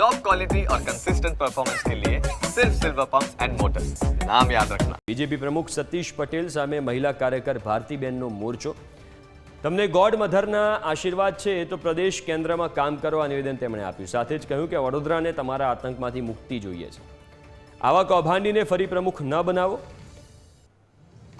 Top quality और consistent performance के लिए सिर्फ सिल्वर पंप एंड मोटर्स नाम याद रखना બીજેપી પ્રમુખ સતીશ પટેલ સામે મહિલા કાર્યકર ભારતીબેનનો મોરચો તમને ગોડ મધરના આશીર્વાદ છે એ તો પ્રદેશ કેન્દ્રમાં કામ કરવા નિવેદન તેમણે આપ્યું સાથે જ કહ્યું કે વડોદરાને તમારા આતંકમાંથી મુક્તિ જોઈએ છે આવા કૌભાંડીને ફરી પ્રમુખ ન બનાવો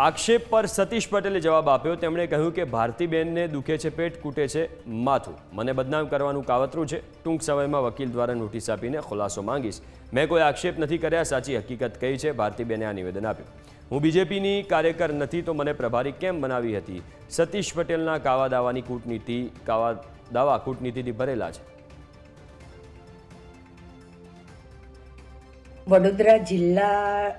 આક્ષેપ પર સતીશ પટેલે જવાબ આપ્યો. તેમણે કહ્યું કે ભારતીબેનને દુખે છે, પેટ કૂટે છે, માથું. મને બદનામ કરવાનું કાવતરું છે. ટૂંક સમયમાં વકીલ દ્વારા નોટિસ આપીને ખુલાસો માંગીશ. મેં કોઈ આક્ષેપ નથી કર્યા. સાચી હકીકત કહી છે, ભારતીબેને આ નિવેદન આપ્યું. હું બીજેપીની કાર્યકર નથી તો મને પ્રભારી કેમ બનાવી હતી? સતીશ પટેલના કાવા દાવાની કૂટનીતિ, કાવા દાવા કૂટનીતિથી ભરેલા છે. વડોદરા જિલ્લા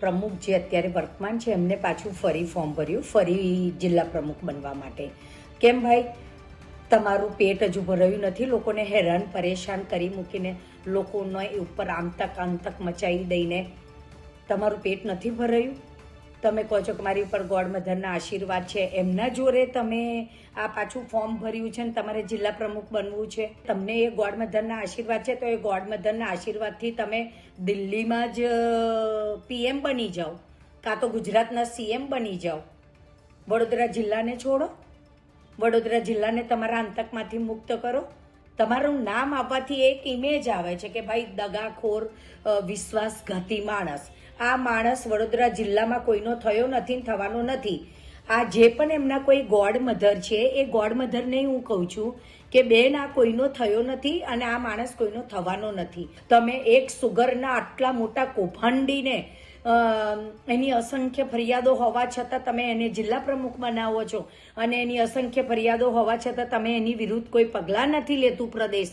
પ્રમુખ જે અત્યારે વર્તમાન છે, એમને પાછું ફરી ફોર્મ ભર્યું, ફરી જિલ્લા પ્રમુખ બનવા માટે. કેમ ભાઈ? તમારું પેટ હજુ ભરાયું નથી, લોકોને હેરાન, પરેશાન કરી મૂકીને લોકોને ઉપર આમતક આંતક મચાવી દઈને તમારું પેટ નથી ભરાયું? તમે કહો છો કે મારી ઉપર ગોડ મધરના આશીર્વાદ છે, એમના જોરે તમે આ પાછું ફોર્મ ભર્યું છે ને તમારે જિલ્લા પ્રમુખ બનવું છે. તમને એ ગોડ મધરના આશીર્વાદ છે તો એ ગોડ મધરના આશીર્વાદથી તમે દિલ્હીમાં જ પીએમ બની જાઓ. કાં તો ગુજરાતના સીએમ બની જાઓ. વડોદરા જિલ્લાને છોડો. વડોદરા જિલ્લાને તમારા આતંકમાંથી મુક્ત કરો. તમારું નામ આપવાથી એક ઇમેજ આવે છે કે ભાઈ દગાખોર વિશ્વાસઘાતી માણસ. આ માણસ વડોદરા જિલ્લામાં કોઈનો થયો નથી થવાનો નથી. આ જે પણ એમના કોઈ ગોડ મધર છે, એ ગોડ મધરને હું કહું છું કે બેન, આ કોઈનો થયો નથી અને આ માણસ કોઈનો થવાનો નથી. તમે એક સુગરના આટલા મોટા કૌભાંડીને એની અસંખ્ય ફરિયાદો હોવા છતાં તમે એને જિલ્લા પ્રમુખ બનાવો છો. અને એની અસંખ્ય ફરિયાદો હોવા છતાં તમે એની વિરુદ્ધ કોઈ પગલાં નથી લેતું પ્રદેશ.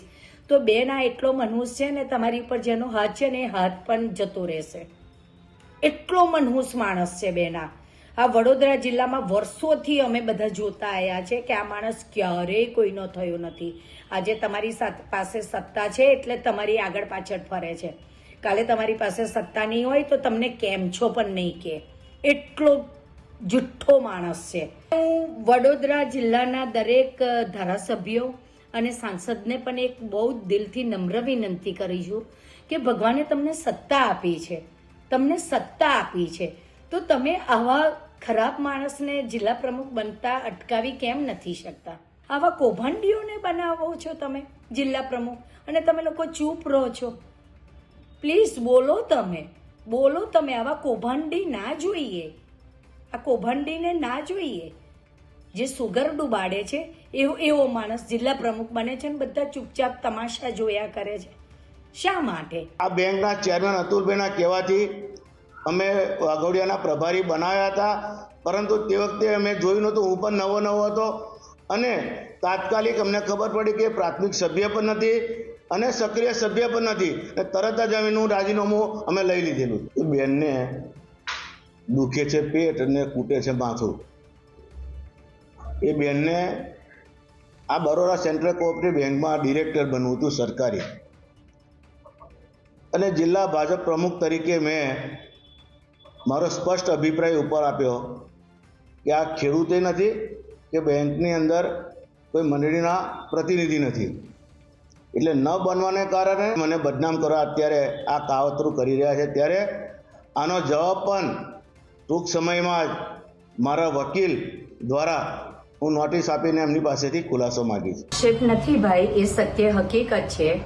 તો બેન, આ એટલો મનહૂસ છે ને તમારી ઉપર જેનો હાથ છે ને એ હાથ પણ જતો રહેશે. એટલો મનહૂસ માણસ છે બેના આ. વડોદરા જિલ્લામાં વર્ષોથી અમે બધા જોતા આવ્યા છે કે આ માણસ ક્યારેય કોઈનો થયો નથી. આજે તમારી પાસે સત્તા છે એટલે તમારી આગળ પાછળ ફરે છે. કાલે તમારી પાસે સત્તા નહીં હોય તો તમને કેમ છો પણ નહીં કે. એટલો જુઠ્ઠો માણસ છે. હું વડોદરા જિલ્લાના દરેક ધારાસભ્યો અને સાંસદને પણ એક બહુ દિલથી નમ્ર વિનંતી કરી છું કે ભગવાને તમને સત્તા આપી છે. તમને સત્તા આપી છે. તો તમે આવા ખરાબ માણસને જિલ્લા પ્રમુખ બનતા અટકાવી કેમ નથી શકતા? આવા કૌભાંડીઓને બનાવો છો તમે જિલ્લા પ્રમુખ અને તમે લોકો ચૂપ રહો છો. પ્લીઝ બોલો તમે. બોલો તમે, આવા કૌભાંડી ના જોઈએ. આ કૌભાંડીને ના જોઈએ. જે સુગર ડૂબાડે છે, એવો એવો માણસ જિલ્લા પ્રમુખ બને છે ને બધા ચૂપચાપ તમાશા જોયા કરે છે. શા માટે? આ બેંકના ચેરમેન અતુલભાઈના કહેવાથી અમે વાઘોડિયાના પ્રભારી બનાવ્યા હતા. પરંતુ તે વખતે અમે જોયું નહોતું, હું પણ નવો નવો હતો. અને તાત્કાલિક અમને ખબર પડી કે પ્રાથમિક સભ્ય પણ નથી. અને સક્રિય સભ્ય પણ નથી. તરત જ એનું રાજીનામું અમે લઈ લીધેલું. બેનને દુખે છે પેટ અને કૂટે છે માથું. એ બેનને આ બરોડા સેન્ટ્રલ કોઓપરેટિવ બેંકમાં ડિરેક્ટર બનવું હતું સરકારી. અને જિલ્લા ભાજપ પ્રમુખ તરીકે મેં મારો સ્પષ્ટ અભિપ્રાય ઉપર આપ્યો કે આ ખેડૂતે નથી, કે બેંકની અંદર કોઈ મંડળીના પ્રતિનિધિ નથી. એટલે ન બનવાને કારણે મને બદનામ કરવા અત્યારે આ કાવતરું કરી રહ્યા છે. ત્યારે આનો જવાબ પણ ટૂંક સમયમાં જ મારા વકીલ દ્વારા હું નોટિસ આપીને એમની પાસેથી ખુલાસો માગીશ. આક્ષેપ નથી ભાઈ, એ સત્ય હકીકત છે.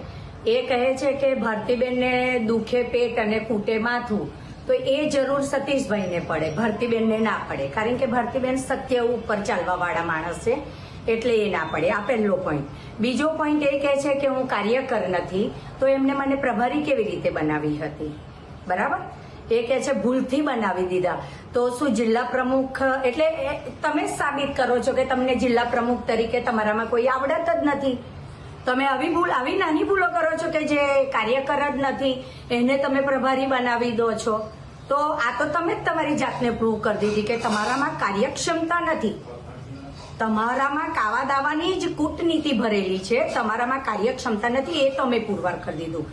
એ કહે છે કે ભારતીબેનને દુખે પેટ અને ફૂટે માથું. તો એ જરૂર સતીશભાઈને પડે, ભારતીબેનને ના પડે. કારણ કે ભારતીબેન સત્ય ઉપર ચાલવા વાળા માણસ છે. એટલે એ ના પડે. આ પહેલો પોઈન્ટ બીજો પોઈન્ટ એ કહે છે કે હું કાર્યકર નથી, તો એમને મને પ્રભારી કેવી રીતે બનાવી હતી? બરાબર? એ કહે છે, ભૂલથી બનાવી દીધા. તો શું જિલ્લા પ્રમુખ, એટલે તમે સાબિત કરો છો કે તમને જિલ્લા પ્રમુખ તરીકે તમારામાં કોઈ આવડત જ નથી? તમે આવી ભૂલ, આવી નાની ભૂલો કરો છો કે જે કાર્યકર જ નથી, એને તમે પ્રભારી બનાવી દો છો? તો આ તો તમે જ તમારી જાતને પ્રૂવ કરી દીધી કે તમારામાં કાર્યક્ષમતા નથી. તમારામાં કાવા દાવાની જ કૂટનીતિ ભરેલી છે. તમારામાં કાર્યક્ષમતા નથી, એ તમે પુરવાર કરી દીધું.